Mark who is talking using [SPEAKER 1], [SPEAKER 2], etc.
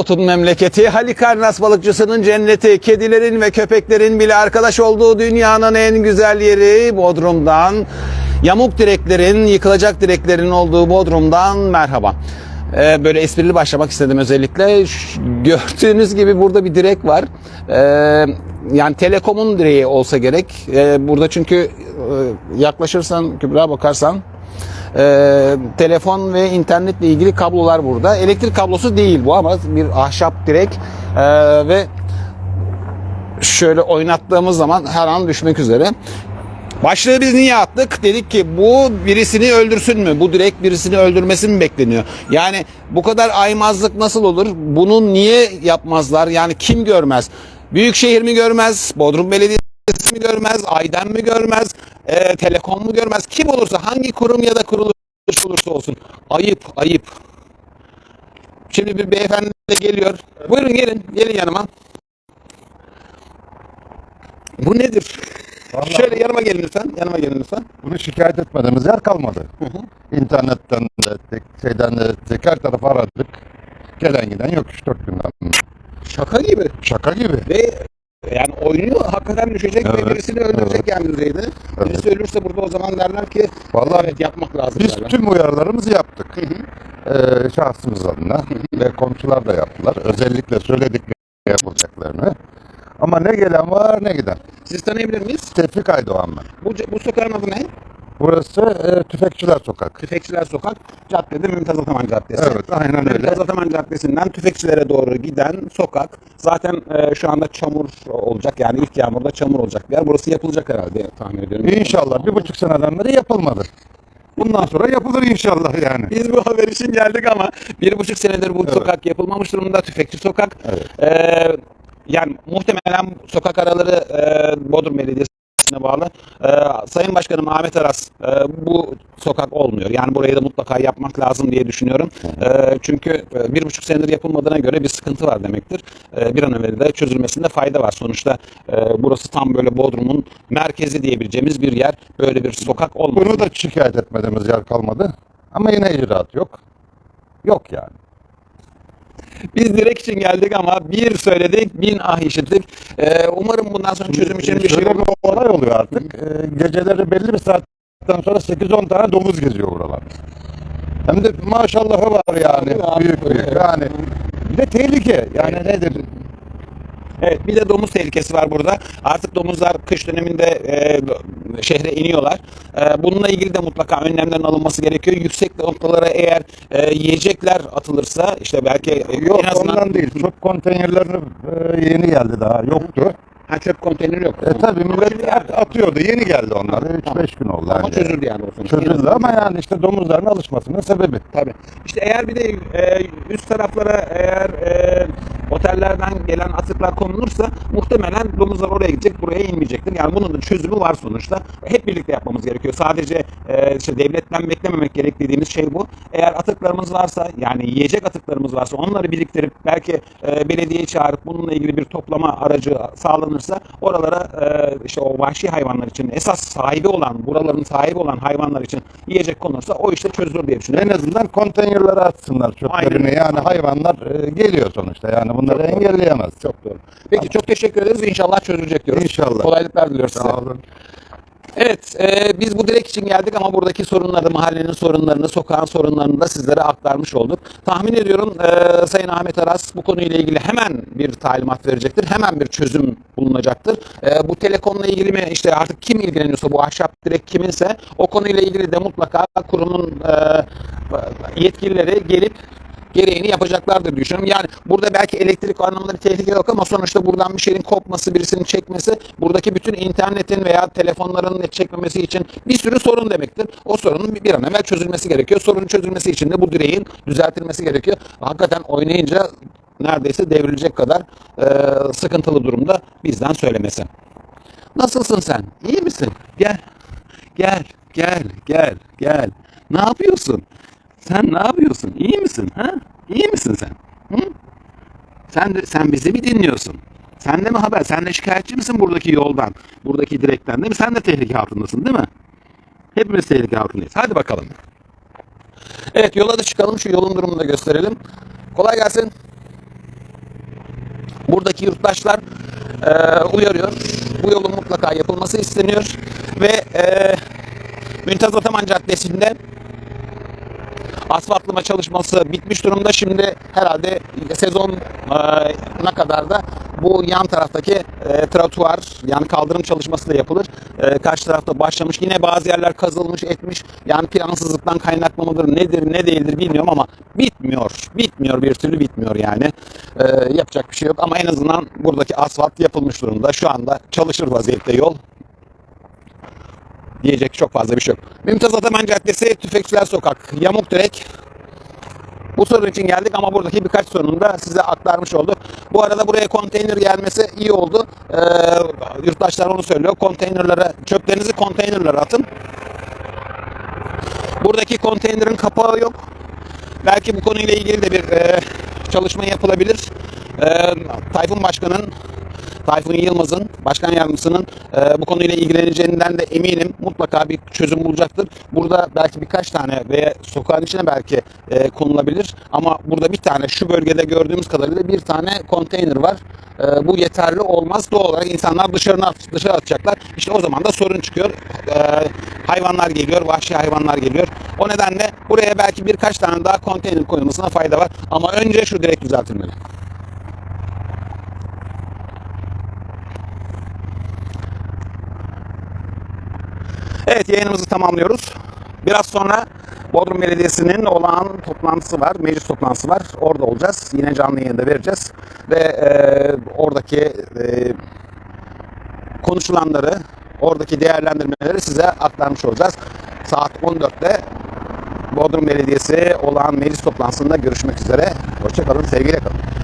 [SPEAKER 1] Otun memleketi, Halikarnas balıkçısının cenneti, kedilerin ve köpeklerin bile arkadaş olduğu dünyanın en güzel yeri Bodrum'dan, yamuk direklerin, yıkılacak direklerin olduğu Bodrum'dan merhaba. Ee, böyle esprili başlamak istedim özellikle. Gördüğünüz gibi burada bir direk var. Ee, yani Telekom'un direği olsa gerek. Ee, burada çünkü e, yaklaşırsan, Kübra bakarsan ee, telefon ve internetle ilgili kablolar burada. Elektrik kablosu değil bu ama bir ahşap direk Ee, ve şöyle oynattığımız zaman her an düşmek üzere. Başlığı biz niye attık? Dedik ki bu birisini öldürsün mü? Bu direkt birisini öldürmesi mi bekleniyor? Yani bu kadar aymazlık nasıl olur? Bunu niye yapmazlar? Yani kim görmez? Büyükşehir mi görmez? Bodrum Belediyesi mi görmez? Aydın mi görmez? Ee, Telekom mu görmez? Kim olursa hangi kurum ya da kuruluş olursa olsun. Ayıp, ayıp. Şimdi bir beyefendi de geliyor. Buyurun gelin, gelin yanıma. Bu nedir? Şöyle yanıma gelin lütfen, yanıma gelin lütfen.
[SPEAKER 2] Bunu şikayet etmediğimiz yer kalmadı. İnternetten de, tek- şeyden de, tek her tarafa aradık. Gelen giden yok 3-4 günden.
[SPEAKER 1] Şaka gibi.
[SPEAKER 2] Şaka gibi.
[SPEAKER 1] Ve yani oyunu hakikaten düşecek ve
[SPEAKER 2] Evet,
[SPEAKER 1] birisini öldürecek
[SPEAKER 2] evet.
[SPEAKER 1] yani düzeyde. Birisi ölürse burada o zaman derler ki
[SPEAKER 2] Vallahi
[SPEAKER 1] evet yapmak lazım
[SPEAKER 2] Biz
[SPEAKER 1] derler.
[SPEAKER 2] tüm uyarılarımızı yaptık. Ee, şahsımız adına ve komşular da yaptılar. Özellikle söyledik ne yapılacaklarını. Ama ne gelen var ne giden.
[SPEAKER 1] Siz tanıyabilir miyiz?
[SPEAKER 2] Tevfik Aydoğan ben.
[SPEAKER 1] Bu, bu sokağın adı ne?
[SPEAKER 2] Burası e, Tüfekçiler Sokak.
[SPEAKER 1] Tüfekçiler Sokak, caddede Mümtaz Ataman Caddesi.
[SPEAKER 2] Evet aynen öyle.
[SPEAKER 1] Mümtaz Ataman Caddesi'nden tüfekçilere doğru giden sokak. Zaten e, şu anda çamur olacak yani ilk yağmurda çamur olacak bir yer. Burası yapılacak herhalde tahmin ediyorum.
[SPEAKER 2] İnşallah bir buçuk seneden beri yapılmadı. Bundan sonra yapılır inşallah yani.
[SPEAKER 1] Biz bu haber için geldik ama bir buçuk senedir bu sokak yapılmamış durumda. Tüfekçi sokak. Ee, yani muhtemelen sokak araları e, Bodrum Belediyesi'ne bağlı. Ee, Sayın Başkanım Ahmet Aras e, bu sokak olmuyor. Yani burayı da mutlaka yapmak lazım diye düşünüyorum. Ee, çünkü e, bir buçuk senedir yapılmadığına göre bir sıkıntı var demektir. Ee, bir an evvel de çözülmesinde fayda var. Sonuçta e, burası tam böyle Bodrum'un merkezi diyebileceğimiz bir yer. Böyle bir sokak olmadı.
[SPEAKER 2] Bunu da şikayet etmediğimiz yer kalmadı. Ama yine icraat yok. Yok yani.
[SPEAKER 1] Biz direkt için geldik ama bir söyledik, bin ah işittik. Ee, umarım bundan sonra çözüm için bir şey
[SPEAKER 2] Şöyle
[SPEAKER 1] olur.
[SPEAKER 2] bir olay oluyor artık. Ee, geceleri belli bir saatten sonra 8-10 tane domuz geziyor buralar. Hem de maşallahı var yani. Büyük büyük. Yani bir de tehlike. Yani nedir?
[SPEAKER 1] Evet, bir de domuz tehlikesi var burada. Artık domuzlar kış döneminde e, şehre iniyorlar. E, bununla ilgili de mutlaka önlemlerin alınması gerekiyor. Yüksek noktalara eğer e, yiyecekler atılırsa işte belki e,
[SPEAKER 2] Yok
[SPEAKER 1] en azından
[SPEAKER 2] ondan değil. Çöp konteynerleri e, yeni geldi daha. Yoktu.
[SPEAKER 1] Ha, çöp konteyneri yok.
[SPEAKER 2] E tabi millet at- atıyordu. Yeni geldi onlar. 3-5 gün oldu.
[SPEAKER 1] Ama çözüldü yani o.
[SPEAKER 2] Çözüldü ama yani işte domuzların alışmasının sebebi.
[SPEAKER 1] Tabii. İşte eğer bir de e, üst taraflara eğer e, otellerden gelen atıklar konulursa muhtemelen domuzlar oraya gidecek, buraya inmeyecektir. Yani bunun da çözümü var sonuçta. Hep birlikte yapmamız gerekiyor. Sadece e, işte devletten beklememek gerek dediğimiz şey bu. Eğer atıklarımız varsa yani yiyecek atıklarımız varsa onları biriktirip belki e, belediyeyi çağırıp bununla ilgili bir toplama aracı sağlanırsa oralara e, işte o vahşi hayvanlar için esas sahibi olan, buraların sahibi olan hayvanlar için yiyecek konursa o işte çözülür diye düşünüyorum.
[SPEAKER 2] En azından konteynerlere atsınlar çöplerini.
[SPEAKER 1] Aynen.
[SPEAKER 2] Yani hayvanlar e, geliyor sonuçta. Yani bunları
[SPEAKER 1] Çok doğru.
[SPEAKER 2] engelleyemez.
[SPEAKER 1] Çok doğru. Peki çok teşekkür ederiz. İnşallah çözülecek diyoruz.
[SPEAKER 2] İnşallah.
[SPEAKER 1] Kolaylıklar diliyoruz size.
[SPEAKER 2] Sağ olun.
[SPEAKER 1] Evet, e, biz bu direk için geldik ama buradaki sorunları, mahallenin sorunlarını, sokağın sorunlarını da sizlere aktarmış olduk. Tahmin ediyorum e, Sayın Ahmet Aras bu konuyla ilgili hemen bir talimat verecektir. Hemen bir çözüm bulunacaktır. E, bu telekomla ilgili mi işte artık kim ilgileniyorsa bu ahşap direk kiminse o konuyla ilgili de mutlaka kurumun e, yetkilileri gelip gereğini yapacaklardır düşünüyorum. Yani burada belki elektrik anlamında bir tehlike yok ama sonuçta buradan bir şeyin kopması, birisinin çekmesi buradaki bütün internetin veya telefonların çekmemesi için bir sürü sorun demektir. O sorunun bir an evvel çözülmesi gerekiyor. Sorunun çözülmesi için de bu direğin düzeltilmesi gerekiyor. Hakikaten oynayınca neredeyse devrilecek kadar e, sıkıntılı durumda bizden söylemesi. Nasılsın sen? İyi misin? Gel. Gel, gel, gel, gel. Ne yapıyorsun? Sen ne yapıyorsun? İyi misin? Ha? İyi misin sen? Hı? Sen de sen bizi mi dinliyorsun? Sen de mi haber? Sen de şikayetçi misin buradaki yoldan? Buradaki direkten değil mi? Sen de tehlike altındasın değil mi? Hepimiz tehlike altındayız. Hadi bakalım. Evet yola da çıkalım. Şu yolun durumunu da gösterelim. Kolay gelsin. Buradaki yurttaşlar e, uyarıyor. Bu yolun mutlaka yapılması isteniyor ve e, Mümtaz Ataman Caddesi'nde asfaltlama çalışması bitmiş durumda. Şimdi herhalde sezona kadar da bu yan taraftaki e, trotuar yani kaldırım çalışması da yapılır. E, karşı tarafta başlamış. Yine bazı yerler kazılmış etmiş. Yani plansızlıktan kaynaklı mıdır nedir ne değildir bilmiyorum ama bitmiyor. Bitmiyor bir türlü bitmiyor yani. E, yapacak bir şey yok ama en azından buradaki asfalt yapılmış durumda. Şu anda çalışır vaziyette yol diyecek çok fazla bir şey yok. Mümtaz Ataman Caddesi, Tüfekçiler Sokak, Yamukdürek. Bu sorun için geldik ama buradaki birkaç sorunu da size aktarmış olduk. Bu arada buraya konteyner gelmesi iyi oldu. Ee, yurttaşlar onu söylüyor. Konteynerlere, çöplerinizi konteynerlere atın. Buradaki konteynerin kapağı yok. Belki bu konuyla ilgili de bir e, çalışma yapılabilir. E, Tayfun Başkan'ın Tayfun Yılmaz'ın, başkan yardımcısının e, bu konuyla ilgileneceğinden de eminim. Mutlaka bir çözüm bulacaktır. Burada belki birkaç tane veya sokağın içine belki e, konulabilir. Ama burada bir tane şu bölgede gördüğümüz kadarıyla bir tane konteyner var. E, bu yeterli olmaz. Doğal olarak insanlar dışarına at- dışarı atacaklar. İşte o zaman da sorun çıkıyor. E, hayvanlar geliyor, vahşi hayvanlar geliyor. O nedenle buraya belki birkaç tane daha konteyner koyulmasına fayda var. Ama önce şu direkt düzeltilmeli. Evet yayınımızı tamamlıyoruz. Biraz sonra Bodrum Belediyesi'nin olağan toplantısı var, meclis toplantısı var. Orada olacağız. Yine canlı yayında vereceğiz. Ve e, oradaki e, konuşulanları, oradaki değerlendirmeleri size aktarmış olacağız. Saat 14'te Bodrum Belediyesi olağan meclis toplantısında görüşmek üzere. Hoşçakalın, sevgiyle kalın.